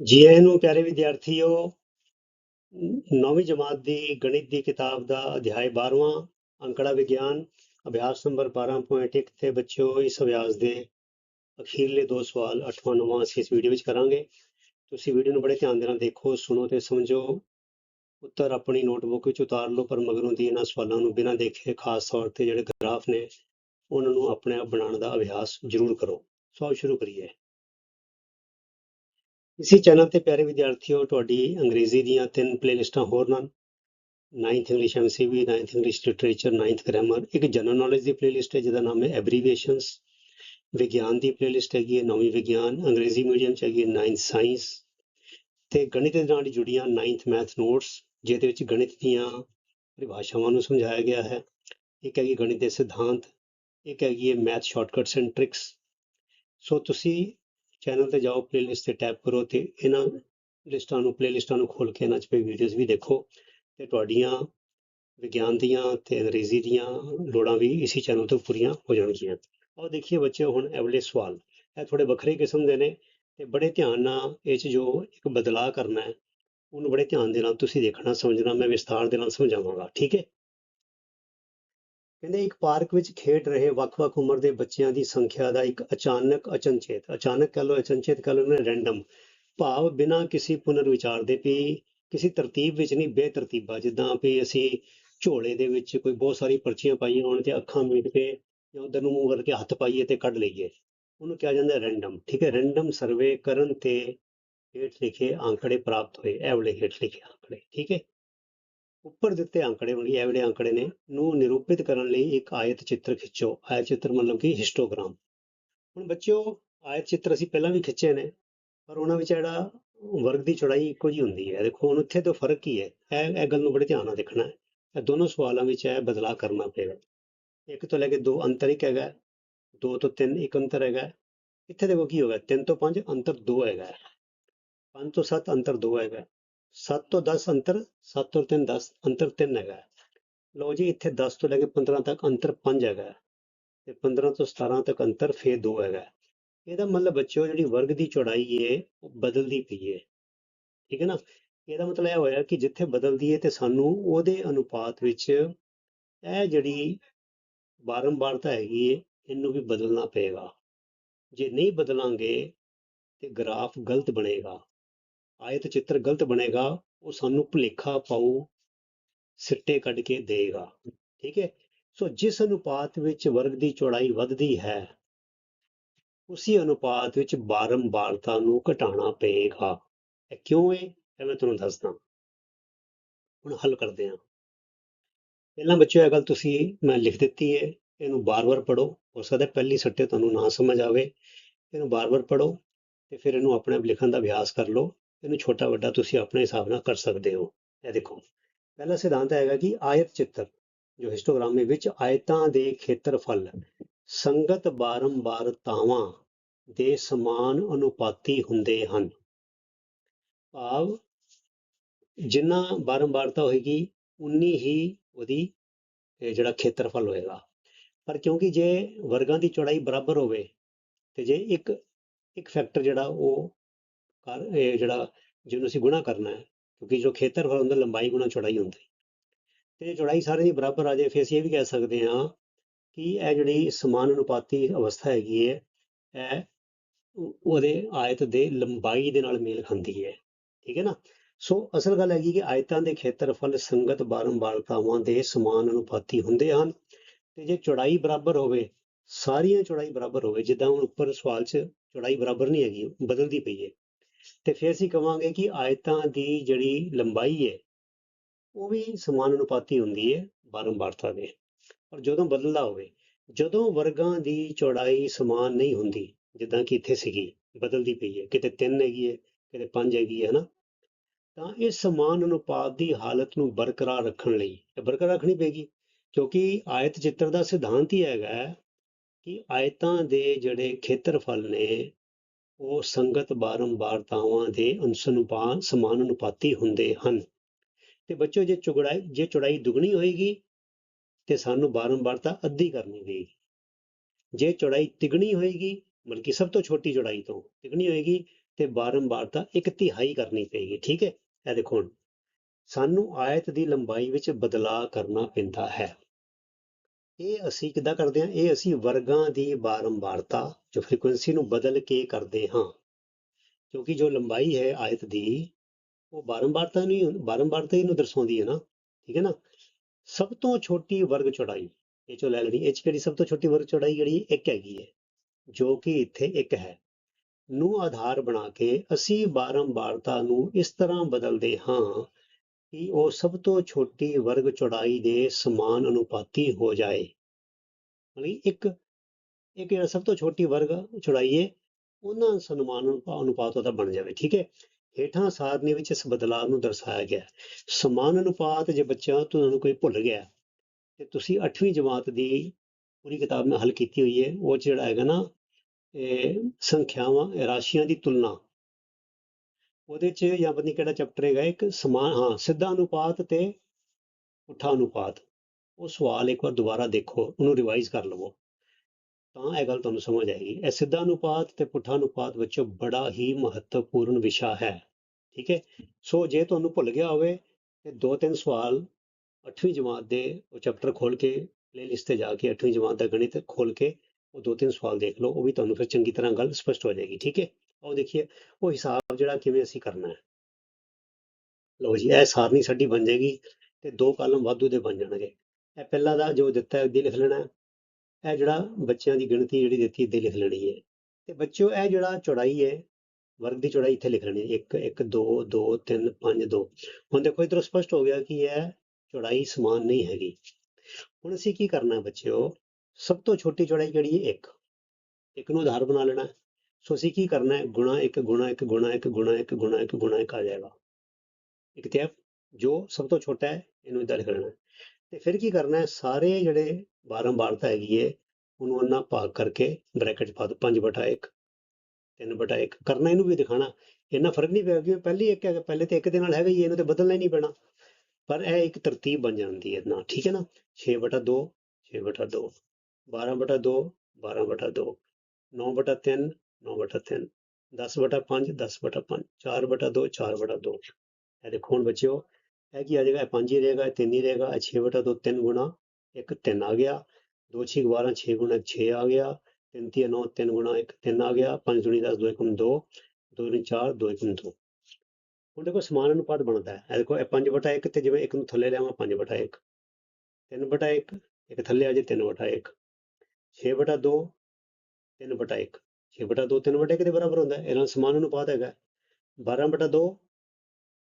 ਜੀ ਆਇਆਂ ਨੂੰ ਪਿਆਰੇ ਵਿਦਿਆਰਥੀਓ, ਨੌਵੀਂ ਜਮਾਤ ਦੀ ਗਣਿਤ ਦੀ ਕਿਤਾਬ ਦਾ ਅਧਿਆਇ 12ਵਾਂ ਅੰਕੜਾ ਵਿਗਿਆਨ, ਅਭਿਆਸ ਨੰਬਰ 12.1 ਤੇ ਬੱਚਿਓ, ਇਸ ਅਭਿਆਸ ਦੇ ਅਖੀਰਲੇ ਦੋ ਸਵਾਲ 8ਵਾਂ 9ਵਾਂ ਅਸੀਂ ਇਸ ਵੀਡੀਓ ਵਿੱਚ ਕਰਾਂਗੇ। ਤੁਸੀਂ ਵੀਡੀਓ ਨੂੰ ਬੜੇ ਧਿਆਨ ਦੇ ਨਾਲ ਦੇਖੋ, ਸੁਣੋ ਤੇ ਸਮਝੋ। ਉੱਤਰ ਆਪਣੀ ਨੋਟਬੁੱਕ ਵਿੱਚ ਉਤਾਰ ਲਓ, ਪਰ ਮਗਰੋਂ ਦੀ ਇਹਨਾਂ ਸਵਾਲਾਂ ਨੂੰ ਬਿਨਾਂ ਦੇਖੇ ਖਾਸ ਤੌਰ ਤੇ ਜਿਹੜੇ ਗ੍ਰਾਫ ਨੇ, ਉਹਨਾਂ ਨੂੰ ਆਪਣੇ ਆਪ ਬਣਾਉਣ ਦਾ ਅਭਿਆਸ ਜ਼ਰੂਰ ਕਰੋ। ਸੋ ਸ਼ੁਰੂ ਕਰੀਏ। ਇਸੇ ਚੈਨਲ ਤੇ ਪਿਆਰੇ ਵਿਦਿਆਰਥੀਓ, ਤੁਹਾਡੀ ਅੰਗਰੇਜ਼ੀ ਦੀਆਂ ਤਿੰਨ ਪਲੇਲਿਸਟਾਂ ਹੋਰ ਹਨ। 9th English MCB 9th English literature 9th grammar ਇੱਕ ਜਨਰਲ ਨੌਲੇਜ ਦੀ ਪਲੇਲਿਸਟ ਹੈ, ਜਿਹਦਾ ਨਾਮ ਹੈ ਐਬਰੀਵੇਸ਼ਨਸ ਵਿਗਿਆਨ ਦੀ ਪਲੇਲਿਸਟ ਹੈਗੀ ਹੈ, ਨੌਵੀਂ ਵਿਗਿਆਨ। ਅੰਗਰੇਜ਼ੀ ਮੀਡੀਅਮ ਚ ਹੈਗੀ ਹੈ 9th ਸਾਇੰਸ ਤੇ ਗਣਿਤ ਦੇ ਨਾਲ ਜੁੜੀਆਂ 9th ਮੈਥ ਨੋਟਸ ਜਿਹਦੇ ਵਿੱਚ ਗਣਿਤ ਦੀਆਂ ਪਰਿਭਾਸ਼ਾਵਾਂ ਨੂੰ ਸਮਝਾਇਆ ਗਿਆ ਹੈ। ਇੱਕ ਹੈਗੀ ਗਣਿਤ ਦੇ ਸਿਧਾਂਤ, ਇੱਕ ਹੈਗੀ ਹੈ math shortcuts and tricks so ਤੁਸੀਂ ਚੈਨਲ ਤੇ ਜਾਓ ਪਲੇਲਿਸਟ ਤੇ ਟੈਪ ਕਰੋ ਤੇ ਇਹਨਾਂ ਲਿਸਟਾਂ ਨੂੰ ਪਲੇਲਿਸਟਾਂ ਨੂੰ ਖੋਲ ਕੇ ਇਹਨਾਂ 'ਚ ਪਈ ਵੀਡੀਓਜ਼ ਵੀ ਦੇਖੋ ਤੇ ਤੁਹਾਡੀਆਂ ਵਿਗਿਆਨ ਦੀਆਂ ਤੇ ਅੰਗਰੇਜ਼ੀ ਦੀਆਂ ਲੋੜਾਂ ਵੀ ਇਸੇ ਚੈਨਲ ਤੋਂ ਪੂਰੀਆਂ ਹੋ ਜਾਣਗੀਆਂ। ਆਓ ਦੇਖੀਏ ਬੱਚਿਓ, ਹੁਣ ਇਹ ਸਵਾਲ। ਇਹ ਥੋੜੇ ਵੱਖਰੇ ਕਿਸਮ ਦੇ ਨੇ ਤੇ ਬੜੇ ਧਿਆਨ ਨਾਲ ਇਹ 'ਚ ਜੋ ਇੱਕ ਬਦਲਾਅ ਕਰਨਾ ਹੈ, ਉਹਨੂੰ ਬੜੇ ਧਿਆਨ ਦੇ ਨਾਲ ਤੁਸੀਂ ਦੇਖਣਾ, ਸਮਝਣਾ, ਮੈਂ ਵਿਸਥਾਰ ਦੇ ਨਾਲ ਸਮਝਾਵਾਂਗਾ, ਠੀਕ ਹੈ? ਕਹਿੰਦੇ ਇੱਕ ਪਾਰਕ ਵਿੱਚ ਖੇਡ ਰਹੇ ਵੱਖ-ਵੱਖ ਉਮਰ ਦੇ ਬੱਚਿਆਂ ਦੀ ਸੰਖਿਆ ਦਾ ਇੱਕ ਅਚਾਨਕ ਅਚਨਚੇਤ, ਅਚਾਨਕ ਕਹ ਲਓ, ਅਚਨਚੇਤ ਕਹ ਲਓ ਨਾ ਰੈਂਡਮ ਭਾਵ ਬਿਨਾਂ ਕਿਸੇ ਪੁਨਰ ਵਿਚਾਰ ਦੇ ਵੀ ਕਿਸੇ ਤਰਤੀਬ ਵਿੱਚ ਨਹੀਂ, ਬੇਤਰਤੀਬਾ, ਜਿੱਦਾਂ ਵੀ ਅਸੀਂ ਝੋਲੇ ਦੇ ਵਿੱਚ ਕੋਈ ਬਹੁਤ ਸਾਰੀ ਪਰਚੀਆਂ ਪਾਈਆਂ ਹੋਣ ਤੇ ਅੱਖਾਂ ਮੀਟ ਕੇ ਜਾਂ ਉਧਰ ਨੂੰ ਮੂੰਹ ਕਰਕੇ ਹੱਥ ਪਾਈਏ ਤੇ ਕੱਢ ਲਈਏ। ਉਹਨੂੰ ਕਿਹਾ ਜਾਂਦਾ ਰੈਂਡਮ ਠੀਕ ਹੈ? ਰੈਂਡਮ ਸਰਵੇ ਕਰਨ ਤੇ ਹੇਠ ਲਿਖੇ ਅੰਕੜੇ ਪ੍ਰਾਪਤ ਹੋਏ, ਇਹ ਵਾਲੇ ਹੇਠ ਲਿਖੇ ਅੰਕੜੇ, ਠੀਕ ਹੈ? ਉੱਪਰ ਦਿੱਤੇ ਅੰਕੜੇ ਵਾਲੀ ਇਹ ਜਿਹੜੇ ਅੰਕੜੇ ਨੇ, ਨੂੰ ਨਿਰੂਪਿਤ ਕਰਨ ਲਈ ਇੱਕ ਆਇਤ ਚਿੱਤਰ ਖਿੱਚੋ। ਆਇਤ ਚਿੱਤਰ ਮਤਲਬ ਕਿ ਹਿਸਟੋਗ੍ਰਾਮ। ਹੁਣ ਬੱਚਿਓ, ਆਇਤ ਚਿੱਤਰ ਅਸੀਂ ਪਹਿਲਾਂ ਵੀ ਖਿੱਚੇ ਨੇ, ਪਰ ਉਹਨਾਂ ਵਿੱਚ ਜਿਹੜਾ ਵਰਗ ਦੀ ਚੌੜਾਈ ਇੱਕੋ ਜਿਹੀ ਹੁੰਦੀ ਹੈ। ਦੇਖੋ, ਹੁਣ ਇੱਥੇ ਤੋਂ ਫ਼ਰਕ ਕੀ ਹੈ? ਇਹ ਇਹ ਗੱਲ ਨੂੰ ਬੜੇ ਧਿਆਨ ਨਾਲ ਦੇਖਣਾ ਹੈ। ਇਹ ਦੋਨੋਂ ਸਵਾਲਾਂ ਵਿੱਚ ਇਹ ਬਦਲਾਅ ਕਰਨਾ ਪਏਗਾ। ਇੱਕ ਤੋਂ ਲੈ ਕੇ ਦੋ ਅੰਤਰ ਇੱਕ ਹੈਗਾ, ਦੋ ਤੋਂ ਤਿੰਨ ਇੱਕ ਅੰਤਰ ਹੈਗਾ। ਇੱਥੇ ਦੇਖੋ ਕੀ ਹੋਗਾ ਤਿੰਨ ਤੋਂ ਪੰਜ ਅੰਤਰ ਦੋ ਹੈਗਾ। ਪੰਜ ਤੋਂ ਸੱਤ ਅੰਤਰ ਦੋ ਹੈਗਾ। 7 ਤੋਂ 10 ਅੰਤਰ 7 ਤੋਂ 3 10 ਅੰਤਰ 3 ਹੈਗਾ। ਲਓ ਜੀ, ਇੱਥੇ 10 ਤੋਂ ਲੈ ਕੇ 15 ਤੱਕ ਅੰਤਰ 5 ਹੈਗਾ। ਤੇ 15 ਤੋਂ 17 ਤੱਕ ਅੰਤਰ ਫੇਰ 2 ਹੈਗਾ। ਇਹਦਾ ਮਤਲਬ ਬੱਚਿਓ, ਜਿਹੜੀ ਵਰਗ ਦੀ ਚੌੜਾਈ ਏ, ਉਹ ਬਦਲਦੀ ਪਈ ਏ। ਠੀਕ ਹੈ ਨਾ? ਇਹਦਾ ਮਤਲਬ ਇਹ ਹੋਇਆ ਕਿ ਜਿੱਥੇ ਬਦਲਦੀ ਏ ਤੇ ਸਾਨੂੰ ਉਹਦੇ ਅਨੁਪਾਤ ਵਿੱਚ ਇਹ ਜਿਹੜੀ ਬਾਰੰਬਾਰਤਾ ਹੈਗੀ ਏ, ਇਹਨੂੰ ਵੀ ਬਦਲਣਾ ਪਏਗਾ। ਜੇ ਨਹੀਂ ਬਦਲਾਂਗੇ ਤੇ ਗ੍ਰਾਫ ਗਲਤ ਬਣੇਗਾ। ਆਇਤ ਚਿੱਤਰ ਗਲਤ ਬਣੇਗਾ, ਉਹ ਸਾਨੂੰ ਭੁਲੇਖਾ ਪਾਉ ਸਿੱਟੇ ਕੱਢ ਕੇ ਦੇਗਾ ਠੀਕ ਹੈ? ਸੋ ਜਿਸ ਅਨੁਪਾਤ ਵਿੱਚ ਵਰਗ ਦੀ ਚੌੜਾਈ ਵੱਧਦੀ ਹੈ, ਉਸੇ ਅਨੁਪਾਤ ਵਿੱਚ ਬਾਰੰਬਾਰਤਾ ਨੂੰ ਘਟਾਉਣਾ ਪਏਗਾ। ਇਹ ਕਿਉਂ ਹੈ? ਇਹ ਮੈਂ ਤੁਹਾਨੂੰ ਦੱਸਦਾ। ਹੁਣ ਹੱਲ ਕਰਦੇ ਹਾਂ। ਪਹਿਲਾਂ ਬੱਚਿਓ, ਇਹ ਗੱਲ ਤੁਸੀਂ, ਮੈਂ ਲਿਖ ਦਿੱਤੀ ਹੈ। ਇਹਨੂੰ ਬਾਰ-ਬਾਰ ਪੜੋ ਹੋ ਸਕਦਾ ਪਹਿਲੀ ਸੱਟੇ ਤੁਹਾਨੂੰ ਨਾ ਸਮਝ ਆਵੇ। ਇਹਨੂੰ ਬਾਰ-ਬਾਰ ਪੜੋ ਤੇ ਫਿਰ ਇਹਨੂੰ ਆਪਣੇ ਆਪ ਲਿਖਣ ਦਾ ਅਭਿਆਸ ਕਰ ਲਓ। ਇਹਨੂੰ ਛੋਟਾ ਵੱਡਾ ਤੁਸੀਂ ਆਪਣੇ ਹਿਸਾਬ ਨਾਲ ਕਰ ਸਕਦੇ ਹੋ। ਇਹ ਦੇਖੋ, ਪਹਿਲਾ ਸਿਧਾਂਤ ਹੈਗਾ ਕਿ ਆਇਤ ਚਿੱਤਰ, ਜੋ ਹਿਸਟੋਗ੍ਰਾਮ ਵਿੱਚ ਆਇਤਾਂ ਦੇ ਖੇਤਰਫਲ ਸੰਗਤ ਬਾਰੰਬਾਰਤਾਵਾਂ ਦੇ ਸਮਾਨ ਅਨੁਪਾਤੀ ਹੁੰਦੇ ਹਨ। ਭਾਵ, ਜਿੰਨਾ ਬਾਰੰਬਾਰਤਾ ਹੋਏਗੀ, ਉਨੀ ਹੀ ਉਹਦੀ ਜਿਹੜਾ ਖੇਤਰਫਲ ਹੋਏਗਾ। ਪਰ ਕਿਉਂਕਿ ਜੇ ਵਰਗਾਂ ਦੀ ਚੌੜਾਈ ਬਰਾਬਰ ਹੋਵੇ, ਤੇ ਜੇ ਇੱਕ ਇੱਕ ਫੈਕਟਰ ਜਿਹੜਾ ਉਹ ਕਰ ਇਹ ਜਿਹੜਾ ਜਿਹਨੂੰ ਅਸੀਂ ਗੁਣਾ ਕਰਨਾ ਹੈ, ਕਿਉਂਕਿ ਜੋ ਖੇਤਰਫਲ ਹੁੰਦਾ ਲੰਬਾਈ ਗੁਣਾ ਚੌੜਾਈ ਹੁੰਦੀ। ਤੇ ਚੌੜਾਈ ਸਾਰਿਆਂ ਦੀ ਬਰਾਬਰ ਆ ਜਾਏ ਫਿਰ ਅਸੀਂ ਇਹ ਵੀ ਕਹਿ ਸਕਦੇ ਹਾਂ ਕਿ ਇਹ ਜਿਹੜੀ ਸਮਾਨ ਅਨੁਪਾਤੀ ਅਵਸਥਾ ਹੈਗੀ ਹੈ, ਇਹ ਉਹਦੇ ਆਇਤ ਦੇ ਲੰਬਾਈ ਦੇ ਨਾਲ ਮੇਲ ਖਾਂਦੀ ਹੈ। ਠੀਕ ਹੈ ਨਾ? ਸੋ ਅਸਲ ਗੱਲ ਹੈਗੀ ਕਿ ਆਇਤਾਂ ਦੇ ਖੇਤਰਫਲ ਸੰਗਤ ਬਾਰੰਬਾਰਤਾਵਾਂ ਦੇ ਸਮਾਨ ਅਨੁਪਾਤੀ ਹੁੰਦੇ ਹਨ। ਤੇ ਜੇ ਚੌੜਾਈ ਬਰਾਬਰ ਹੋਵੇ, ਸਾਰੀਆਂ ਚੌੜਾਈ ਬਰਾਬਰ ਹੋਵੇ, ਜਿੱਦਾਂ ਹੁਣ ਉੱਪਰ ਸਵਾਲ 'ਚ ਚੌੜਾਈ ਬਰਾਬਰ ਨਹੀਂ ਹੈਗੀ, ਬਦਲਦੀ ਪਈ ਹੈ। ਤੇ ਫਿਰ ਅਸੀਂ ਕਵਾਂਗੇ ਕਿ ਆਇਤਾਂ ਦੀ ਜਿਹੜੀ ਲੰਬਾਈ ਹੈ, ਉਹ ਵੀ ਸਮਾਨ ਅਨੁਪਾਤੀ ਹੁੰਦੀ ਹੈ ਬਾਰੰਬਾਰਤਾ ਦੇ। ਪਰ ਜਦੋਂ ਬਦਲਦਾ ਹੋਵੇ, ਜਦੋਂ ਵਰਗਾਂ ਦੀ ਚੌੜਾਈ ਸਮਾਨ ਨਹੀਂ ਹੁੰਦੀ, ਜਿੱਦਾਂ ਕਿ ਇੱਥੇ ਸੀਗੀ, ਬਦਲਦੀ ਪਈ ਹੈ, ਕਿਤੇ 3 ਹੈਗੀ ਹੈ, ਕਿਤੇ 5 ਹੈਗੀ ਹੈ, ਹਨਾ? ਤਾਂ ਇਹ ਸਮਾਨ ਅਨੁਪਾਤ ਦੀ ਹਾਲਤ ਨੂੰ ਬਰਕਰਾਰ ਰੱਖਣ ਲਈ, ਇਹ ਬਰਕਰਾਰ ਰੱਖਣੀ ਪਏਗੀ, ਕਿਉਂਕਿ ਆਇਤ ਚਿੱਤਰ ਦਾ ਸਿਧਾਂਤ ਹੀ ਹੈਗਾ ਕਿ ਆਇਤਾਂ ਦੇ ਜਿਹੜੇ ਖੇਤਰਫਲ ਨੇ ਉਹ ਸੰਗਤ ਬਾਰੰਬਾਰਤਾਵਾਂ ਦੇ ਅਨੁਸਾਰ ਸਮਾਨ ਅਨੁਪਾਤੀ ਹੁੰਦੇ ਹਨ। ਤੇ ਬੱਚੋ, ਜੇ ਚੁਗੜਾਈ ਜੇ ਚੌੜਾਈ ਦੁਗਣੀ ਹੋਏਗੀ, ਤੇ ਸਾਨੂੰ ਬਾਰੰਬਾਰਤਾ ਅੱਧੀ ਕਰਨੀ ਪਏਗੀ। ਜੇ ਚੌੜਾਈ ਤਿਗਣੀ ਹੋਏਗੀ, ਬਲਕਿ ਸਭ ਤੋਂ ਛੋਟੀ ਚੌੜਾਈ ਤੋਂ ਤਿਗਣੀ ਹੋਏਗੀ, ਤੇ ਬਾਰੰਬਾਰਤਾ ਇੱਕ ਤਿਹਾਈ ਕਰਨੀ ਪਏਗੀ, ਠੀਕ ਹੈ? ਇਹ ਦੇਖੋ ਹੁਣ, ਸਾਨੂੰ ਆਇਤ ਦੀ ਲੰਬਾਈ ਵਿੱਚ ਬਦਲਾਅ ਕਰਨਾ ਪੈਂਦਾ ਹੈ। ਇਹ ਅਸੀਂ ਕਿੱਦਾਂ ਕਰਦੇ ਹਾਂ? ਇਹ ਅਸੀਂ ਵਰਗਾਂ ਦੀ ਬਾਰੰਬਾਰਤਾ ਜੋ ਫ੍ਰੀਕੁਐਂਸੀ ਨੂੰ ਬਦਲ ਕੇ ਕਰਦੇ ਹਾਂ। ਕਿਉਂਕਿ ਜੋ ਲੰਬਾਈ ਹੈ ਆਇਤ ਦੀ, ਉਹ ਬਾਰੰਬਾਰਤਾ ਨਹੀਂ ਬਾਰੰਬਾਰਤਾ ਹੀ ਦਰਸਾਉਂਦੀ ਹੈ ਨਾ, ਠੀਕ ਹੈ ਨਾ? ਸਭ ਤੋਂ ਛੋਟੀ ਵਰਗ ਚੌੜਾਈ, ਇਹ ਚੋ ਲੈ ਲੈਣੀ, ਇਹ 'ਚ ਕਿਹੜੀ ਸਭ ਤੋਂ ਛੋਟੀ ਵਰਗ ਚੌੜਾਈ ਜਿਹੜੀ ਇੱਕ ਹੈਗੀ ਹੈ, ਜੋ ਕਿ ਇੱਥੇ ਇੱਕ ਹੈ। ਨੂੰ ਆਧਾਰ ਬਣਾ ਕੇ ਅਸੀਂ ਬਾਰੰਬਾਰਤਾ ਨੂੰ ਇਸ ਤਰ੍ਹਾਂ ਬਦਲਦੇ ਹਾਂ ਕਿ ਉਹ ਸਭ ਤੋਂ ਛੋਟੀ ਵਰਗ ਚੌੜਾਈ ਦੇ ਸਮਾਨ ਅਨੁਪਾਤੀ ਹੋ ਜਾਏ। ਮਤਲਬ ਇੱਕ ਇੱਕ ਜਿਹੜਾ ਸਭ ਤੋਂ ਛੋਟੀ ਵਰਗ ਚੌੜਾਈ ਹੈ ਉਹਨਾਂ ਸਨਮਾਨ ਅਨੁਪਾ- ਅਨੁਪਾਤ ਉਹਦਾ ਬਣ ਜਾਵੇ, ਠੀਕ ਹੈ ਹੇਠਾਂ ਸਾਰਣੀ ਵਿੱਚ ਇਸ ਬਦਲਾਅ ਨੂੰ ਦਰਸਾਇਆ ਗਿਆ। ਸਮਾਨ ਅਨੁਪਾਤ ਜੇ ਬੱਚਿਆਂ ਤੁਹਾਨੂੰ ਕੋਈ ਭੁੱਲ ਗਿਆ, ਤੇ ਤੁਸੀਂ 8ਵੀਂ ਜਮਾਤ ਦੀ ਪੂਰੀ ਕਿਤਾਬ ਨਾਲ ਹੱਲ ਕੀਤੀ ਹੋਈ ਹੈ ਉਹ 'ਚ ਜਿਹੜਾ ਹੈਗਾ ਨਾ, ਇਹ ਸੰਖਿਆਵਾਂ ਰਾਸ਼ੀਆਂ ਦੀ ਤੁਲਨਾ ਉਹਦੇ 'ਚ ਜਾਂ ਪਤਾ ਨਹੀਂ ਕਿਹੜਾ ਚੈਪਟਰ ਹੈਗਾ? ਇੱਕ ਸਮਾਨ, ਹਾਂ, ਸਿੱਧਾ ਅਨੁਪਾਤ ਤੇ ਪੁੱਠਾ ਅਨੁਪਾਤ। ਉਹ ਸਵਾਲ ਇੱਕ ਵਾਰ ਦੁਬਾਰਾ ਦੇਖੋ, ਉਹਨੂੰ ਰਿਵਾਈਜ਼ ਕਰ ਲਵੋ। ਤਾਂ ਇਹ ਗੱਲ ਤੁਹਾਨੂੰ ਸਮਝ ਆਏਗੀ। ਇਹ ਸਿੱਧਾ ਅਨੁਪਾਤ ਤੇ ਪੁੱਠਾ ਅਨੁਪਾਤ ਵਿੱਚੋਂ ਬੜਾ ਹੀ ਮਹੱਤਵਪੂਰਨ ਵਿਸ਼ਾ ਹੈ। ਠੀਕ ਹੈ? ਸੋ ਜੇ ਤੁਹਾਨੂੰ ਭੁੱਲ ਗਿਆ ਹੋਵੇ ਤੇ ਦੋ ਤਿੰਨ ਸਵਾਲ 8ਵੀਂ ਜਮਾਤ ਦੇ ਉਹ ਚੈਪਟਰ ਖੋਲ ਕੇ ਪਲੇਲਿਸਟ ਤੇ ਜਾ ਕੇ 8ਵੀਂ ਜਮਾਤ ਦਾ ਗਣਿਤ ਖੋਲ ਕੇ ਉਹ ਦੋ ਤਿੰਨ ਸਵਾਲ ਦੇਖ ਲਓ, ਉਹ ਵੀ ਤੁਹਾਨੂੰ ਫਿਰ ਚੰਗੀ ਤਰ੍ਹਾਂ ਗੱਲ ਸਪਸ਼ਟ ਹੋ ਜਾਏਗੀ। ਠੀਕ ਹੈ? ਉਹ ਦੇਖੀਏ, ਉਹ ਹਿਸਾਬ ਜਿਹੜਾ ਕਿਵੇਂ ਅਸੀਂ ਕਰਨਾ ਹੈ। ਲਓ ਜੀ, ਇਹ ਸਾਰਣੀ ਸਾਡੀ ਬਣ ਜਾਏਗੀ ਤੇ ਦੋ ਕਾਲਮ ਵਾਧੂ ਦੇ ਬਣ ਜਾਣਗੇ। ਇਹ ਪਹਿਲਾ ਦਾ ਜੋ ਦਿੱਤਾ ਹੈ ਉਹਦੀ ਲਿਖ ਲੈਣਾ ਇਹ ਜਿਹੜਾ ਬੱਚਿਆਂ ਦੀ ਗਿਣਤੀ ਜਿਹੜੀ ਦਿੱਤੀ ਇੱਥੇ ਲਿਖ ਲੈਣੀ ਹੈ। ਤੇ ਬੱਚਿਓ, ਇਹ ਜਿਹੜਾ ਚੌੜਾਈ ਹੈ, ਵਰਗ ਦੀ ਚੌੜਾਈ ਇੱਥੇ ਲਿਖ ਲੈਣੀ ਹੈ। 1 1 2 2 3 5 2 ਹੁਣ ਦੇਖੋ, ਇਧਰੋਂ ਸਪਸ਼ਟ ਹੋ ਗਿਆ ਕਿ ਇਹ ਚੌੜਾਈ ਸਮਾਨ ਨਹੀਂ ਹੈਗੀ। ਹੁਣ ਅਸੀਂ ਕੀ ਕਰਨਾ ਹੈ ਬੱਚਿਓ? ਸਭ ਤੋਂ ਛੋਟੀ ਚੌੜਾਈ ਕਿਹੜੀ ਹੈ? 1 ਇੱਕ ਨੂੰ ਆਧਾਰ ਬਣਾ ਲੈਣਾ ਸੋ ਅਸੀਂ ਕੀ ਕਰਨਾ ਹੈ? ਗੁਣਾ ਇੱਕ ਗੁਣਾ ਇੱਕ ਗੁਣਾ ਇੱਕ ਗੁਣਾ ਇੱਕ ਗੁਣਾ ਇੱਕ ਗੁਣਾ ਇੱਕ ਆ ਜਾਏਗਾ। ਇੱਕ ਤੇ ਜੋ ਸਭ ਤੋਂ ਛੋਟਾ ਹੈ, ਇਹਨੂੰ ਇਦਾਂ ਲਿਖ ਲੈਣਾ ਹੈ। ਤੇ ਫਿਰ ਕੀ ਕਰਨਾ ਹੈ? ਸਾਰੇ ਜਿਹੜੇ ਬਾਰੰਬਾਰਤਾ ਹੈਗੀ ਹੈ ਉਹਨੂੰ ਉਹਨਾਂ ਭਾਗ ਕਰਕੇ ਬ੍ਰੈਕਟ ਪਾ ਦਿਓ 5 ਬਟਾ 1 3 ਬਟਾ 1 ਕਰਨਾ ਇਹਨੂੰ ਵੀ ਦਿਖਾਣਾ। ਇੰਨਾ ਫ਼ਰਕ ਨਹੀਂ ਪਿਆ ਕਿ ਪਹਿਲੀ ਇੱਕ ਹੈਗਾ, ਪਹਿਲੇ ਤੇ ਇੱਕ ਦੇ ਨਾਲ ਹੈਗਾ ਹੀ ਇਹਨੂੰ ਤੇ ਬਦਲਣਾ ਹੀ ਨਹੀਂ ਪੈਣਾ। ਪਰ ਇਹ ਇੱਕ ਤਰਤੀਬ ਬਣ ਜਾਂਦੀ ਹੈ ਨਾ ਠੀਕ ਹੈ ਨਾ? 6 ਬਟਾ 2 6 ਬਟਾ 2 12 ਬਟਾ 2 12 ਬਟਾ 2 9 ਬਟਾ 3 9 ਬਟਾ 3 10 ਬਟਾ 5 10 ਬਟਾ 5 4 ਬਟਾ 2 4 ਬਟਾ 2 ਇਹ ਦੇਖੋ ਹੁਣ ਬੱਚਿਓ, ਇਹ ਕੀ ਆ ਜਾਏਗਾ? 5 ਹੀ ਰਹੇਗਾ, ਇਹ 3 ਹੀ ਰਹੇਗਾ, ਇਹ 6 ਬਟਾ 2 3 ਗੁਣਾ 1 3 ਆ ਗਿਆ। 2 6 12 6 ਗੁਣਾ 6 ਆ ਗਿਆ। 3 3 9 3 ਗੁਣਾ 1 3 ਆ ਗਿਆ। 5 ਦੁਣੀ 10 2 1 2 2 ਦੁਣੀ 4 2 1 2 ਹੁਣ ਦੇਖੋ ਸਮਾਨ ਅਨੁਪਾਤ ਬਣਦਾ ਹੈ। ਇਹ ਦੇਖੋ, ਇਹ 5 ਬਟਾ 1 ਤੇ ਜਿਵੇਂ ਇੱਕ ਨੂੰ ਥੱਲੇ ਲਿਆਵਾਂ 5 ਬਟਾ 1 3 ਬਟਾ 1 ਇੱਕ ਥੱਲੇ ਆ ਜੇ 3 ਬਟਾ 1 6 ਬਟਾ 2 3 ਬਟਾ 1 6 ਬਟਾ 2 3 ਬਟਾ 1 ਦੇ ਬਰਾਬਰ ਹੁੰਦਾ ਹੈ ਇਹਨਾਂ ਸਮਾਨ ਅਨੁਪਾਤ ਹੈਗਾ 12 ਬਟਾ 2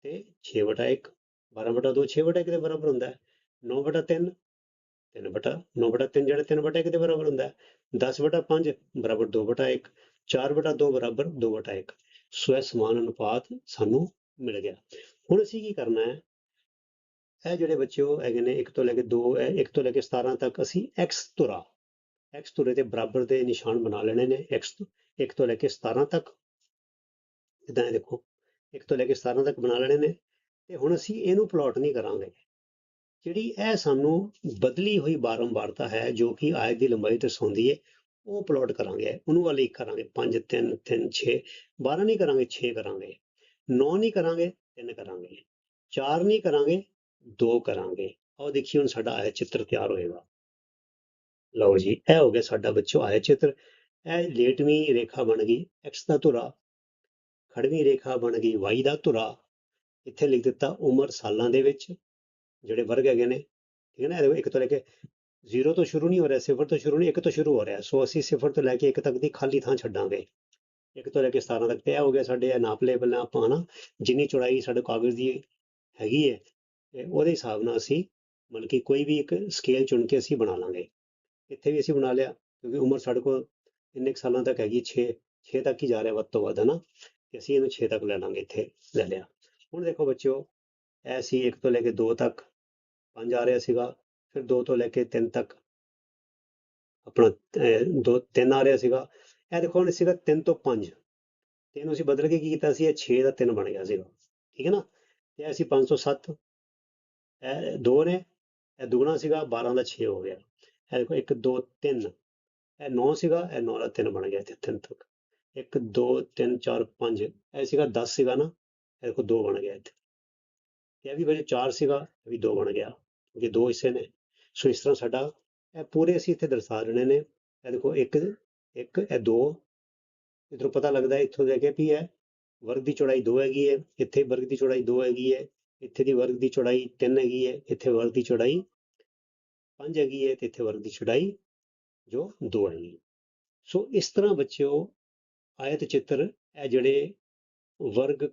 ਤੇ 6 ਬਟਾ 1 12 ਬਟਾ 2 6 ਬਟਾ 1 ਦੇ ਬਰਾਬਰ ਹੁੰਦਾ ਹੈ 9 ਬਟਾ 3 3 ਬਟਾ 9 ਬਟਾ 3 ਜਿਹੜਾ 3 ਬਟਾ 1 ਦੇ ਬਰਾਬਰ ਹੁੰਦਾ ਹੈ 10 ਬਟਾ 5 ਬਰਾਬਰ 2 ਬਟਾ 1 4 ਬਟਾ 2 ਬਰਾਬਰ 2 ਬਟਾ 1 ਸੋ ਇਹ ਸਮਾਨ ਅਨੁਪਾਤ ਸਾਨੂੰ ਮਿਲ ਗਿਆ ਹੁਣ ਅਸੀਂ ਕੀ ਕਰਨਾ ਹੈ ਇਹ ਜਿਹੜੇ ਬੱਚਿਓ ਹੈਗੇ ਨੇ 1 ਤੋਂ ਲੈ ਕੇ 2 ਹੈ 1 ਤੋਂ ਲੈ ਕੇ 17 ਤੱਕ ਅਸੀਂ x ਧੁਰਾ x ਧੁਰੇ ਦੇ ਬਰਾਬਰ ਦੇ ਨਿਸ਼ਾਨ ਬਣਾ ਲੈਣੇ ਨੇ x ਤੋਂ। 1 ਤੋਂ ਲੈ ਕੇ 17 ਤੱਕ। ਇਦਾਂ ਇਹ ਦੇਖੋ। 1 ਤੋਂ ਲੈ ਕੇ 17 ਤੱਕ ਬਣਾ ਲੈਣੇ ਨੇ। ਤੇ ਹੁਣ ਅਸੀਂ ਇਹਨੂੰ ਪਲਾਟ ਨਹੀਂ ਕਰਾਂਗੇ। ਜਿਹੜੀ ਇਹ ਸਾਨੂੰ ਬਦਲੀ ਹੋਈ ਬਾਰੰਬਾਰਤਾ ਹੈ, ਜੋ ਕਿ ਆਇਤ ਦੀ ਲੰਬਾਈ 'ਤੇ ਸੌਂਦੀ ਹੈ ਉਹ ਪਲਾਟ ਕਰਾਂਗੇ। ਉਹਨੂੰ ਵਾਲੀ ਕਰਾਂਗੇ। 5 3 3 6 12 ਨਹੀਂ ਕਰਾਂਗੇ 6 ਕਰਾਂਗੇ। 9 ਨਹੀਂ ਕਰਾਂਗੇ 3 ਕਰਾਂਗੇ। 4 ਨਹੀਂ ਕਰਾਂਗੇ 2 ਕਰਾਂਗੇ। ਆਓ ਦੇਖੀਏ ਹੁਣ ਸਾਡਾ ਆਇਤ ਚਿੱਤਰ ਤਿਆਰ ਹੋਏਗਾ। ਲਓ ਜੀ, ਇਹ ਹੋ ਗਿਆ ਸਾਡਾ ਬੱਚੋ ਆਇਆ ਚਿੱਤਰ। ਇਹ ਲੇਟਵੀਂ ਰੇਖਾ ਬਣ ਗਈ, x ਦਾ ਧੁਰਾ। ਖੜਵੀਂ ਰੇਖਾ ਬਣ ਗਈ, y ਦਾ ਧੁਰਾ। ਇੱਥੇ ਲਿਖ ਦਿੱਤਾ ਉਮਰ ਸਾਲਾਂ ਦੇ ਵਿੱਚ, ਜਿਹੜੇ ਵਰਗ ਹੈਗੇ ਨੇ। ਠੀਕ ਹੈ ਨਾ ਇਹਦੇ ਇੱਕ ਤੋਂ ਲੈ ਕੇ 0 ਤੋਂ ਸ਼ੁਰੂ ਨਹੀਂ ਹੋ ਰਿਹਾ, ਸਿਫਰ ਤੋਂ ਸ਼ੁਰੂ ਨਹੀਂ, ਇੱਕ ਤੋਂ ਸ਼ੁਰੂ ਹੋ ਰਿਹਾ। ਸੋ ਅਸੀਂ ਸਿਫਰ ਤੋਂ ਲੈ ਕੇ ਇੱਕ ਤੱਕ ਦੀ ਖਾਲੀ ਥਾਂ ਛੱਡਾਂਗੇ। ਇੱਕ ਤੋਂ ਲੈ ਕੇ 17 ਤੱਕ ਤੇ ਇਹ ਹੋ ਗਿਆ ਸਾਡੇ, ਇਹ ਨਾਪ ਲਏ ਪਹਿਲਾਂ ਆਪਾਂ ਨਾ ਜਿੰਨੀ ਚੌੜਾਈ ਸਾਡੇ ਕਾਗਜ਼ ਦੀ ਹੈਗੀ ਹੈ ਤੇ ਉਹਦੇ ਹਿਸਾਬ ਨਾਲ ਅਸੀਂ ਮਤਲਬ ਕਿ ਕੋਈ ਵੀ ਇੱਕ ਸਕੇਲ ਚੁਣ ਕੇ ਅਸੀਂ ਬਣਾ ਲਾਂਗੇ। ਇੱਥੇ ਵੀ ਅਸੀਂ ਬਣਾ ਲਿਆ, ਕਿਉਂਕਿ ਉਮਰ ਸਾਡੇ ਕੋਲ ਇੰਨੇ ਕੁ ਸਾਲਾਂ ਤੱਕ ਹੈਗੀ 6 6 ਤੱਕ ਹੀ ਜਾ ਰਿਹਾ ਵੱਧ ਤੋਂ ਵੱਧ, ਹਨਾ? ਤੇ ਅਸੀਂ ਇਹਨੂੰ 6 ਤੱਕ ਲੈ ਲਾਂਗੇ ਇੱਥੇ, ਲੈ ਲਿਆ। ਹੁਣ ਦੇਖੋ ਬੱਚਿਓ, ਇਹ ਸੀ 1 ਤੋਂ ਲੈ ਕੇ 2 ਤੱਕ 5 ਆ ਰਿਹਾ ਸੀਗਾ, ਫਿਰ 2 ਤੋਂ ਲੈ ਕੇ 3 ਤੱਕ, ਆਪਣਾ 2 3 ਆ ਰਿਹਾ ਸੀਗਾ। ਇਹ ਦੇਖੋ ਹੁਣ ਸੀਗਾ 3 ਤੋਂ 5 3 ਅਸੀਂ ਬਦਲ ਕੇ ਕੀ ਕੀਤਾ ਸੀ, ਇਹ 6 ਦਾ 3 ਬਣ ਗਿਆ ਸੀਗਾ, ਠੀਕ ਹੈ ਨਾ? ਤੇ ਇਹ ਅਸੀਂ 5 ਤੋਂ 7 ਇਹ 2 ਨੇ, ਇਹ ਦੁਗਣਾ ਸੀਗਾ 12 ਦਾ 6 ਹੋ ਗਿਆ। ਇਹ ਦੇਖੋ 1 2 3 ਇਹ 9 ਸੀਗਾ, ਇਹ 9 ਦਾ 3 ਬਣ ਗਿਆ ਇੱਥੇ 3 ਤੱਕ। 1 2 3 4 5 ਇਹ ਸੀਗਾ 10 ਸੀਗਾ ਨਾ, ਇਹ ਦੇਖੋ 2 ਬਣ ਗਿਆ ਇੱਥੇ। ਇਹ ਵੀ ਵਜੇ 4 ਸੀਗਾ, ਇਹ ਵੀ 2 ਬਣ ਗਿਆ, ਕਿਉਂਕਿ ਦੋ ਹਿੱਸੇ ਨੇ। ਸੋ ਇਸ ਤਰ੍ਹਾਂ ਸਾਡਾ, ਇਹ ਪੂਰੇ ਅਸੀਂ ਇੱਥੇ ਦਰਸਾ ਰਹੇ ਨੇ। ਇਹ ਦੇਖੋ 1 1 ਇਹ 2 ਇਧਰੋਂ ਪਤਾ ਲੱਗਦਾ ਇੱਥੋਂ ਦੇ ਕੇ ਵੀ ਹੈ, ਵਰਗ ਦੀ ਚੌੜਾਈ 2 ਹੈਗੀ ਹੈ, ਇੱਥੇ ਵਰਗ ਦੀ ਚੌੜਾਈ 2 ਹੈਗੀ ਹੈ, ਇੱਥੇ ਦੀ ਵਰਗ ਦੀ ਚੌੜਾਈ 3 ਹੈਗੀ ਹੈ, ਇੱਥੇ ਵਰਗ ਦੀ ਚੌੜਾਈ 5 ਹੈਗੀ ਹੈ ਤੇ ਇੱਥੇ ਵਰਗ ਦੀ ਚੌੜਾਈ ਜੋ 2 ਹੈਗੀ ਸੋ ਇਸ ਤਰ੍ਹਾਂ ਬੱਚਿਓ ਆਇਤ ਚਿੱਤਰ, ਇਹ ਜਿਹੜੇ ਵਰਗ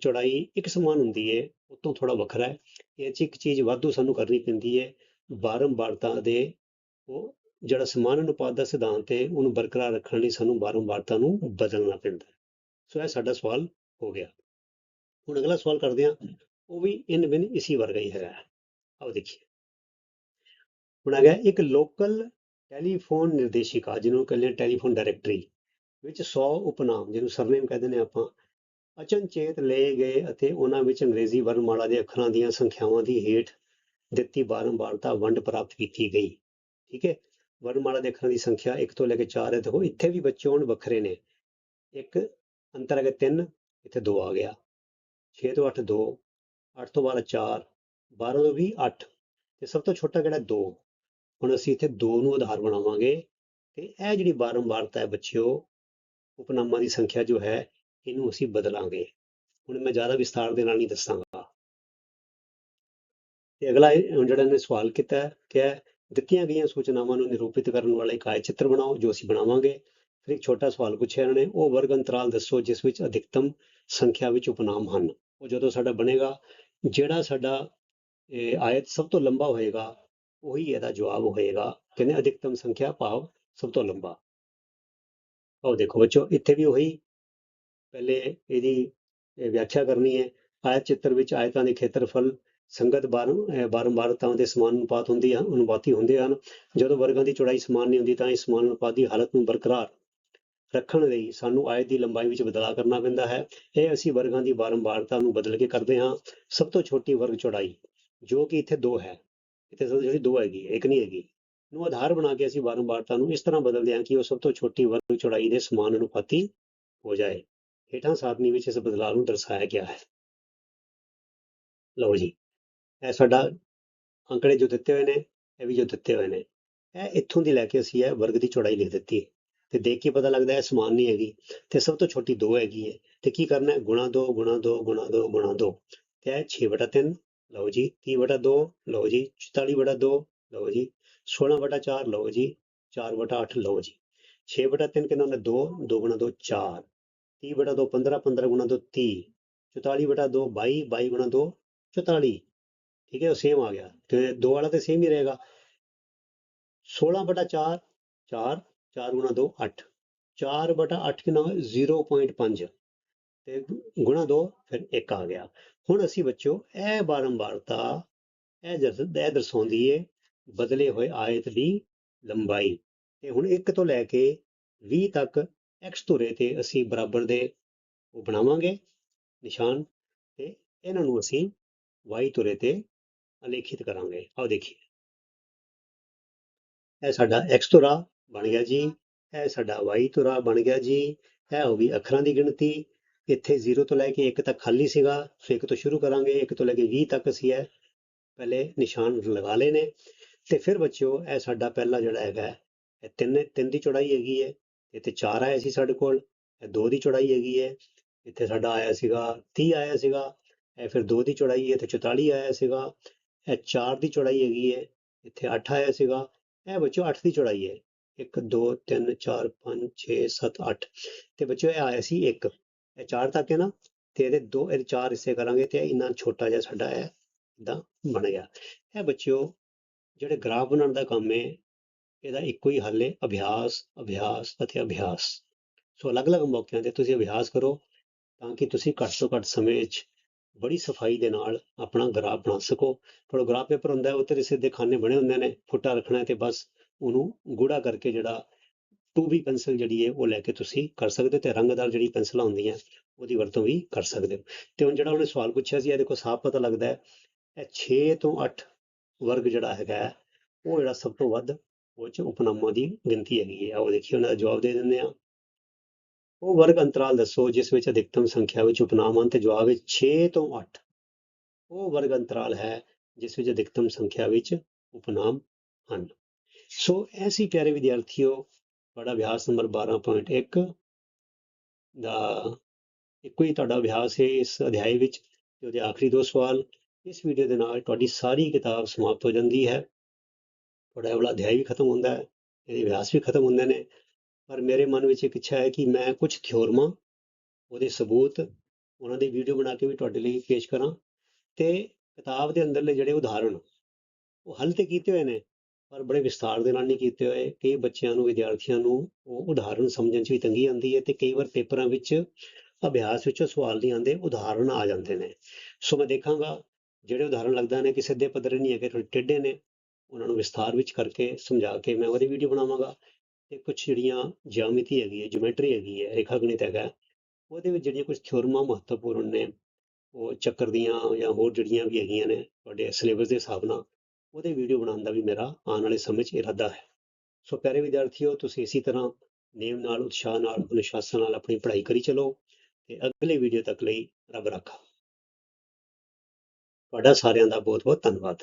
ਚੌੜਾਈ ਇੱਕ ਸਮਾਨ ਹੁੰਦੀ ਹੈ, ਉਤੋਂ ਥੋੜਾ ਵੱਖਰਾ ਹੈ। ਇਹ 'ਚ ਇੱਕ ਚੀਜ਼ ਵਾਧੂ ਸਾਨੂੰ ਕਰਨੀ ਪੈਂਦੀ ਹੈ ਬਾਰੰਬਾਰਤਾ ਦੇ ਉਹ ਜਿਹੜਾ ਸਮਾਨ ਅਨੁਪਾਤ ਦਾ ਸਿਧਾਂਤ ਹੈ, ਉਹਨੂੰ ਬਰਕਰਾਰ ਰੱਖਣ ਲਈ ਸਾਨੂੰ ਬਾਰੰਬਾਰਤਾ ਨੂੰ ਬਦਲਣਾ ਪੈਂਦਾ ਹੈ। ਸੋ ਇਹ ਸਾਡਾ ਸਵਾਲ ਹੋ ਗਿਆ। ਹੁਣ ਅਗਲਾ ਸਵਾਲ ਕਰਦੇ ਹਾਂ, ਉਹ ਵੀ ਇਨ ਬਿਨ ਇਸੀ ਵਰਗਾ ਹੀ ਹੈਗਾ। ਆਓ ਦੇਖੀਏ। ਹੁਣ ਆ ਗਿਆ, ਇੱਕ ਲੋਕਲ ਟੈਲੀਫੋਨ ਨਿਰਦੇਸ਼ਿਕਾ, ਜਿਹਨੂੰ ਕਹਿੰਦੇ ਟੈਲੀਫੋਨ ਡਾਇਰੈਕਟਰੀ, ਵਿੱਚ 100 ਉਪਨਾਮ, ਜਿਹਨੂੰ ਸਰਨੇਮ ਕਹਿੰਦੇ ਨੇ ਆਪਾਂ, ਅਚਨਚੇਤ ਲਏ ਗਏ ਅਤੇ ਉਹਨਾਂ ਵਿੱਚ ਅੰਗਰੇਜ਼ੀ ਵਰਣਮਾਲਾ ਦੇ ਅੱਖਰਾਂ ਦੀਆਂ ਸੰਖਿਆਵਾਂ ਦੀ ਹੇਠ ਦਿੱਤੀ ਬਾਰੰਬਾਰਤਾ ਵੰਡ ਪ੍ਰਾਪਤ ਕੀਤੀ ਗਈ। ਠੀਕ ਹੈ? ਵਰਣਮਾਲਾ ਦੇ ਅੱਖਰਾਂ ਦੀ ਸੰਖਿਆ 1 ਤੋਂ ਲੈ ਕੇ 4 ਹੈ, ਦੇਖੋ, ਇੱਥੇ ਵੀ ਬੱਚੇ ਹੁਣ ਵੱਖਰੇ ਨੇ। ਇੱਕ, ਅੰਤਰ ਹੈਗਾ 3 ਇੱਥੇ 2 ਆ ਗਿਆ। 6 ਤੋਂ 8 2 8 ਤੋਂ ਬਾਅਦ 4 12 ਤੋਂ 20 8 ਤੇ ਸਭ ਤੋਂ ਛੋਟਾ ਕਿਹੜਾ? 2 ਹੁਣ ਅਸੀਂ ਇੱਥੇ 2 ਨੂੰ ਆਧਾਰ ਬਣਾਵਾਂਗੇ ਤੇ ਇਹ ਜਿਹੜੀ ਬਾਰੰਬਾਰਤਾ ਹੈ ਬੱਚਿਓ, ਉਪਨਾਮਾਂ ਦੀ ਸੰਖਿਆ ਜੋ ਹੈ, ਇਹਨੂੰ ਅਸੀਂ ਬਦਲਾਂਗੇ। ਹੁਣ ਮੈਂ ਜ਼ਿਆਦਾ ਵਿਸਥਾਰ ਦੇ ਨਾਲ ਨਹੀਂ ਦੱਸਾਂਗਾ। ਤੇ ਅਗਲਾ ਜਿਹੜਾ ਇਹਨੇ ਸਵਾਲ ਕੀਤਾ ਹੈ ਕਿ ਦਿੱਤੀਆਂ ਗਈਆਂ ਸੂਚਨਾਵਾਂ ਨੂੰ ਨਿਰੂਪਿਤ ਕਰਨ ਵਾਲਾ ਇੱਕ ਆਇਤ ਚਿੱਤਰ ਬਣਾਓ, ਜੋ ਅਸੀਂ ਬਣਾਵਾਂਗੇ। ਫਿਰ ਇੱਕ ਛੋਟਾ ਸਵਾਲ ਪੁੱਛਿਆ ਇਹਨਾਂ ਨੇ, ਉਹ ਵਰਗ ਅੰਤਰਾਲ ਦੱਸੋ, ਜਿਸ ਵਿੱਚ ਅਧਿਕਤਮ ਸੰਖਿਆ ਵਿੱਚ ਉਪਨਾਮ ਹਨ। ਉਹ ਜਦੋਂ ਸਾਡਾ ਬਣੇਗਾ, ਜਿਹੜਾ ਸਾਡਾ, ਇਹ ਆਇਤ ਸਭ ਤੋਂ ਲੰਬਾ ਹੋਏਗਾ ਉਹੀ ਇਹਦਾ ਜਵਾਬ ਹੋਏਗਾ। ਕਹਿੰਦੇ ਅਧਿਕਤਮ ਸੰਖਿਆ ਭਾਵ ਸਭ ਤੋਂ ਲੰਬਾ। ਆਓ ਦੇਖੋ ਬੱਚੋ ਇੱਥੇ ਵੀ ਉਹੀ ਪਹਿਲੇ ਇਹਦੀ ਵਿਆਖਿਆ ਕਰਨੀ ਹੈ। ਆਇਤ ਚਿੱਤਰ ਵਿੱਚ ਆਇਤਾਂ ਦੇ ਖੇਤਰਫਲ ਸੰਗਤ ਬਾਰ ਅਹ ਬਾਰੰਬਾਰਤਾਵਾਂ ਦੇ ਸਮਾਨ ਅਨੁਪਾਤ ਹੁੰਦੀ ਹਨ, ਅਨੁਪਾਤੀ ਹੁੰਦੇ ਹਨ। ਜਦੋਂ ਵਰਗਾਂ ਦੀ ਚੌੜਾਈ ਸਮਾਨ ਨਹੀਂ ਹੁੰਦੀ ਤਾਂ ਇਸ ਸਮਾਨ ਅਨੁਪਾਤ ਦੀ ਹਾਲਤ ਨੂੰ ਬਰਕਰਾਰ ਰੱਖਣ ਲਈ ਸਾਨੂੰ ਆਇਤ ਦੀ ਲੰਬਾਈ ਵਿੱਚ ਬਦਲਾਅ ਕਰਨਾ ਪੈਂਦਾ ਹੈ। ਇਹ ਅਸੀਂ ਵਰਗਾਂ ਦੀ ਬਾਰੰਬਾਰਤਾ ਨੂੰ ਬਦਲ ਕੇ ਕਰਦੇ ਹਾਂ। ਸਭ ਤੋਂ ਛੋਟੀ ਵਰਗ ਚੌੜਾਈ, ਜੋ ਕਿ ਇੱਥੇ 2 ਹੈ। ਇੱਥੇ ਸਭ ਤੋਂ ਜਿਹੜੀ ਦੋ ਹੈਗੀ ਹੈ, ਇੱਕ ਨਹੀਂ ਹੈਗੀ। ਨੂੰ ਆਧਾਰ ਬਣਾ ਕੇ ਅਸੀਂ ਬਾਰੰਬਾਰਤਾ ਨੂੰ ਇਸ ਤਰ੍ਹਾਂ ਬਦਲਦੇ ਹਾਂ ਕਿ ਉਹ ਸਭ ਤੋਂ ਛੋਟੀ ਵਰਗ ਚੌੜਾਈ ਦੇ ਸਮਾਨ ਅਨੁਪਾਤੀ ਹੋ ਜਾਏ। ਹੇਠਾਂ ਸਾਰਣੀ ਵਿੱਚ ਇਸ ਬਦਲਾਅ ਨੂੰ ਦਰਸਾਇਆ ਗਿਆ ਹੈ। ਲਓ ਜੀ ਇਹ ਸਾਡਾ ਅੰਕੜੇ ਜੋ ਦਿੱਤੇ ਹੋਏ ਨੇ ਇਹ ਵੀ ਜੋ ਦਿੱਤੇ ਹੋਏ ਨੇ। ਇਹ ਇੱਥੋਂ ਦੀ ਲੈ ਕੇ ਅਸੀਂ ਇਹ ਵਰਗ ਦੀ ਚੌੜਾਈ ਲਿਖ ਦਿੱਤੀ। ਤੇ ਦੇਖ ਕੇ ਪਤਾ ਲੱਗਦਾ ਹੈ ਸਮਾਨ ਨਹੀਂ ਹੈਗੀ। ਤੇ ਸਭ ਤੋਂ ਛੋਟੀ 2 ਹੈਗੀ ਹੈ। ਤੇ ਕੀ ਕਰਨਾ ਹੈ? ਗੁਣਾ 2 ਗੁਣਾ 2 ਗੁਣਾ 2 ਗੁਣਾ 2 ਤੇ ਇਹ 6 ਬਟਾ 3 ਲਓ ਜੀ 30 ਬਟਾ 2 ਲਓ ਜੀ 44 ਬਟਾ 2 ਲਓ ਜੀ 16 ਬਟਾ 4 ਲਓ ਜੀ 4 ਬਟਾ 8 ਲਓ ਜੀ 6 ਬਟਾ 3 ਕਿੰਨਾ ਹੁੰਦਾ? 2 2 ਗੁਣਾ 2 4 30 ਬਟਾ 2 15 15 ਗੁਣਾ 2 30 44 ਬਟਾ 2 22 22 ਗੁਣਾ 2 44 ਠੀਕ ਹੈ, ਉਹ ਸੇਮ ਆ ਗਿਆ, ਤੇ ਦੋ ਵਾਲਾ ਤੇ ਸੇਮ ਹੀ ਰਹੇਗਾ 16 ਬਟਾ 4 4 4 ਗੁਣਾ 2 8 4 ਬਟਾ 8 ਕਿੰਨਾ ਹੋਇਆ? 0.5 ਤੇ ਗੁਣਾ 2 ਫਿਰ 1 ਆ ਗਿਆ ਹੁਣ ਅਸੀਂ ਬੱਚੋ ਇਹ ਬਾਰੰਬਾਰਤਾ, ਇਹ ਦਰਸ- ਇਹ ਦਰਸਾਉਂਦੀ ਹੈ ਬਦਲੇ ਹੋਏ ਆਇਤ ਦੀ ਲੰਬਾਈ। ਤੇ ਹੁਣ 1 ਤੋਂ ਲੈ ਕੇ 20 ਤੱਕ x ਧੁਰੇ ਤੇ ਅਸੀਂ ਬਰਾਬਰ ਦੇ ਉਹ ਬਣਾਵਾਂਗੇ ਨਿਸ਼ਾਨ ਤੇ ਇਹਨਾਂ ਨੂੰ ਅਸੀਂ y ਧੁਰੇ ਤੇ ਅਲੇਖਿਤ ਕਰਾਂਗੇ। ਆਓ ਦੇਖੀਏ। ਇਹ ਸਾਡਾ x ਧੁਰਾ ਬਣ ਗਿਆ ਜੀ, ਇਹ ਸਾਡਾ y ਧੁਰਾ ਬਣ ਗਿਆ ਜੀ, ਇਹ ਹੋ ਗਈ ਅੱਖਰਾਂ ਦੀ ਗਿਣਤੀ ਇੱਥੇ 0 ਤੋਂ ਲੈ ਕੇ 1 ਤੱਕ ਖਾਲੀ ਸੀਗਾ, ਸੋ 1 ਤੋਂ ਸ਼ੁਰੂ ਕਰਾਂਗੇ 1 ਤੋਂ ਲੈ ਕੇ 20 ਤੱਕ ਅਸੀਂ ਇਹ ਪਹਿਲੇ ਨਿਸ਼ਾਨ ਲਗਾ ਲਏ ਨੇ। ਤੇ ਫਿਰ ਬੱਚਿਓ, ਇਹ ਸਾਡਾ ਪਹਿਲਾ ਜਿਹੜਾ ਹੈਗਾ, ਇਹ ਤਿੰਨ ਤਿੰਨ ਦੀ ਚੌੜਾਈ ਹੈਗੀ ਹੈ, ਇੱਥੇ 4 ਆਇਆ ਸੀ ਸਾਡੇ ਕੋਲ, ਇਹ 2 ਦੀ ਚੌੜਾਈ ਹੈਗੀ ਹੈ, ਇੱਥੇ ਸਾਡਾ ਆਇਆ ਸੀਗਾ 30 ਆਇਆ ਸੀਗਾ, ਇਹ ਫਿਰ 2 ਦੀ ਚੌੜਾਈ ਹੈ ਤੇ 44 ਆਇਆ ਸੀਗਾ, ਇਹ 4 ਦੀ ਚੌੜਾਈ ਹੈਗੀ ਹੈ, ਇੱਥੇ 8 ਆਇਆ ਸੀਗਾ, ਇਹ ਬੱਚਿਓ 8 ਦੀ ਚੌੜਾਈ ਹੈ। 1 2 3 4 5 6 7 8 ਤੇ ਬੱਚਿਓ, ਇਹ ਆਇਆ ਸੀ 1 ਇਹ ਚਾਰ ਤੱਕ ਹੈ ਨਾ, ਤੇ ਇਹਦੇ ਦੋ ਇਹਦੇ ਚਾਰ ਹਿੱਸੇ ਕਰਾਂਗੇ ਤੇ ਇੰਨਾ ਛੋਟਾ ਜਿਹਾ ਸਾਡਾ ਹੈ ਇਦਾਂ ਬਣ ਗਿਆ। ਇਹ ਬੱਚਿਓ, ਜਿਹੜੇ ਗ੍ਰਾਫ ਬਣਾਉਣ ਦਾ ਕੰਮ ਹੈ, ਇਹਦਾ ਇੱਕੋ ਹੀ ਹੱਲ ਹੈ, ਅਭਿਆਸ ਅਭਿਆਸ ਅਤੇ ਅਭਿਆਸ। ਸੋ ਅਲੱਗ-ਅਲੱਗ ਮੌਕਿਆਂ ਤੇ ਤੁਸੀਂ ਅਭਿਆਸ ਕਰੋ ਤਾਂ ਕਿ ਤੁਸੀਂ ਘੱਟ ਤੋਂ ਘੱਟ ਸਮੇਂ ਵਿੱਚ ਬੜੀ ਸਫ਼ਾਈ ਦੇ ਨਾਲ ਆਪਣਾ ਗ੍ਰਾਫ ਬਣਾ ਸਕੋ। ਤੁਹਾਡਾ ਗ੍ਰਾਫ ਪੇਪਰ ਹੁੰਦਾ ਹੈ ਉੱਤੇ ਸਿੱਧੇ ਖਾਨੇ ਬਣੇ ਹੁੰਦੇ ਨੇ, ਫੁੱਟਾ ਰੱਖਣਾ ਹੈ ਤੇ ਬਸ ਉਹਨੂੰ ਗੂੜਾ ਕਰਕੇ ਜਿਹੜਾ 2B ਪੈਨਸਲ ਜਿਹੜੀ ਹੈ ਉਹ ਲੈ ਕੇ ਤੁਸੀਂ ਕਰ ਸਕਦੇ ਹੋ ਤੇ ਰੰਗਦਾਰ ਜਿਹੜੀ ਪੈਨਸਲਾਂ ਹੁੰਦੀਆਂ ਉਹਦੀ ਵਰਤੋਂ ਵੀ ਕਰ ਸਕਦੇ ਹੋ। ਤੇ ਹੁਣ ਜਿਹੜਾ ਉਹਨੇ ਸਵਾਲ ਪੁੱਛਿਆ ਸੀ ਇਹਦੇ ਕੋਲ ਸਾਫ਼ ਪਤਾ ਲੱਗਦਾ ਹੈ ਇਹ 6 ਤੋਂ 8 ਵਰਗ ਜਿਹੜਾ ਹੈਗਾ ਹੈ, ਉਹ ਜਿਹੜਾ ਸਭ ਤੋਂ ਵੱਧ ਉਹ ਚ ਉਪਨਾਮਾਂ ਦੀ ਗਿਣਤੀ ਹੈਗੀ ਹੈ। ਉਹ ਦੇਖੀਏ ਉਹਨਾਂ ਦਾ ਜਵਾਬ ਦੇ ਦਿੰਦੇ ਆ ਉਹ ਵਰਗ ਅੰਤਰਾਲ ਦੱਸੋ ਜਿਸ ਵਿੱਚ ਅਧਿਕਤਮ ਸੰਖਿਆ ਵਿੱਚ ਉਪਨਾਮ ਹਨ ਤੇ ਜਵਾਬ ਵਿੱਚ 6 ਤੋਂ 8 ਉਹ ਵਰਗ ਅੰਤਰਾਲ ਹੈ ਜਿਸ ਵਿੱਚ ਅਧਿਕਤਮ ਸੰਖਿਆ ਵਿੱਚ ਉਪਨਾਮ ਹਨ। ਸੋ ਐਸੀ ਪਿਆਰੇ ਵਿਦਿਆਰਥੀਓ ਤੁਹਾਡਾ ਅਭਿਆਸ ਨੰਬਰ 12.1 ਦਾ ਇੱਕੋ ਹੀ ਤੁਹਾਡਾ ਅਭਿਆਸ ਹੈ ਇਸ ਅਧਿਆਇ ਵਿੱਚ ਤੇ ਉਹਦੇ ਆਖਰੀ ਦੋ ਸਵਾਲ। ਇਸ ਵੀਡੀਓ ਦੇ ਨਾਲ ਤੁਹਾਡੀ ਸਾਰੀ ਕਿਤਾਬ ਸਮਾਪਤ ਹੋ ਜਾਂਦੀ ਹੈ। ਤੁਹਾਡਾ ਇਹ ਅਧਿਆਇ ਵੀ ਖਤਮ ਹੁੰਦਾ ਹੈ, ਇਹਦੇ ਅਭਿਆਸ ਵੀ ਖਤਮ ਹੁੰਦੇ ਨੇ। ਪਰ ਮੇਰੇ ਮਨ ਵਿੱਚ ਇੱਕ ਇੱਛਾ ਹੈ ਕਿ ਮੈਂ ਕੁਝ ਥਿਓਰਮਾਂ ਉਹਦੇ ਸਬੂਤ, ਉਹਨਾਂ ਦੀ ਵੀਡੀਓ ਬਣਾ ਕੇ ਵੀ ਤੁਹਾਡੇ ਲਈ ਪੇਸ਼ ਕਰਾਂ ਤੇ ਕਿਤਾਬ ਦੇ ਅੰਦਰਲੇ ਜਿਹੜੇ ਉਦਾਹਰਣ, ਉਹ ਹੱਲ ਤੇ ਕੀਤੇ ਹੋਏ ਨੇ। ਪਰ ਬੜੇ ਵਿਸਥਾਰ ਦੇ ਨਾਲ ਨਹੀਂ ਕੀਤੇ ਹੋਏ। ਕਈ ਬੱਚਿਆਂ ਨੂੰ, ਵਿਦਿਆਰਥੀਆਂ ਨੂੰ ਉਹ ਉਦਾਹਰਣ ਸਮਝਣ 'ਚ ਵੀ ਤੰਗੀ ਆਉਂਦੀ ਹੈ ਤੇ ਕਈ ਵਾਰ ਪੇਪਰਾਂ ਵਿੱਚ ਅਭਿਆਸ ਵਿੱਚੋਂ ਸਵਾਲ ਨਹੀਂ ਆਉਂਦੇ ਉਦਾਹਰਣ ਆ ਜਾਂਦੇ ਨੇ। ਸੋ ਮੈਂ ਦੇਖਾਂਗਾ, ਜਿਹੜੇ ਉਦਾਹਰਣ ਲੱਗਦਾ ਨੇ ਕਿ ਸਿੱਧੇ ਪੱਧਰੇ ਨਹੀਂ ਹੈਗੇ ਥੋੜੇ ਟੇਢੇ ਨੇ, ਉਹਨਾਂ ਨੂੰ ਵਿਸਥਾਰ ਵਿੱਚ ਕਰਕੇ ਸਮਝਾ ਕੇ ਮੈਂ ਉਹਦੀ ਵੀਡੀਓ ਬਣਾਵਾਂਗਾ। ਤੇ ਕੁਝ ਜਿਹੜੀਆਂ ਜਿਓਮਿਤੀ ਹੈਗੀ ਹੈ ਜਿਓਮੈਟਰੀ ਹੈਗੀ ਹੈ ਰੇਖਾ ਗਣਿਤ ਹੈਗਾ, ਉਹਦੇ ਵਿੱਚ ਜਿਹੜੀਆਂ ਕੁਝ ਥਿਓਰਮਾਂ ਮਹੱਤਵਪੂਰਨ ਨੇ, ਉਹ ਚੱਕਰ ਦੀਆਂ ਜਾਂ ਹੋਰ ਜਿਹੜੀਆਂ ਵੀ ਹੈਗੀਆਂ ਨੇ, ਤੁਹਾਡੇ ਸਿਲੇਬਸ ਦੇ ਹਿਸਾਬ ਨਾਲ ਉਹਦੇ ਵੀਡੀਓ ਬਣਾਉਣ ਦਾ ਵੀ ਮੇਰਾ ਆਉਣ ਵਾਲੇ ਸਮੇਂ 'ਚ ਇਰਾਦਾ ਹੈ। ਸੋ ਪਿਆਰੇ ਵਿਦਿਆਰਥੀਓ, ਤੁਸੀਂ ਇਸੇ ਤਰ੍ਹਾਂ ਨੇਮ ਨਾਲ, ਉਤਸ਼ਾਹ ਨਾਲ, ਅਨੁਸ਼ਾਸਨ ਨਾਲ ਆਪਣੀ ਪੜ੍ਹਾਈ ਕਰੀ ਚਲੋ ਤੇ ਅਗਲੇ ਵੀਡੀਓ ਤੱਕ ਲਈ ਰੱਬ ਰਾਖਾ। ਤੁਹਾਡਾ ਸਾਰਿਆਂ ਦਾ ਬਹੁਤ ਬਹੁਤ ਧੰਨਵਾਦ।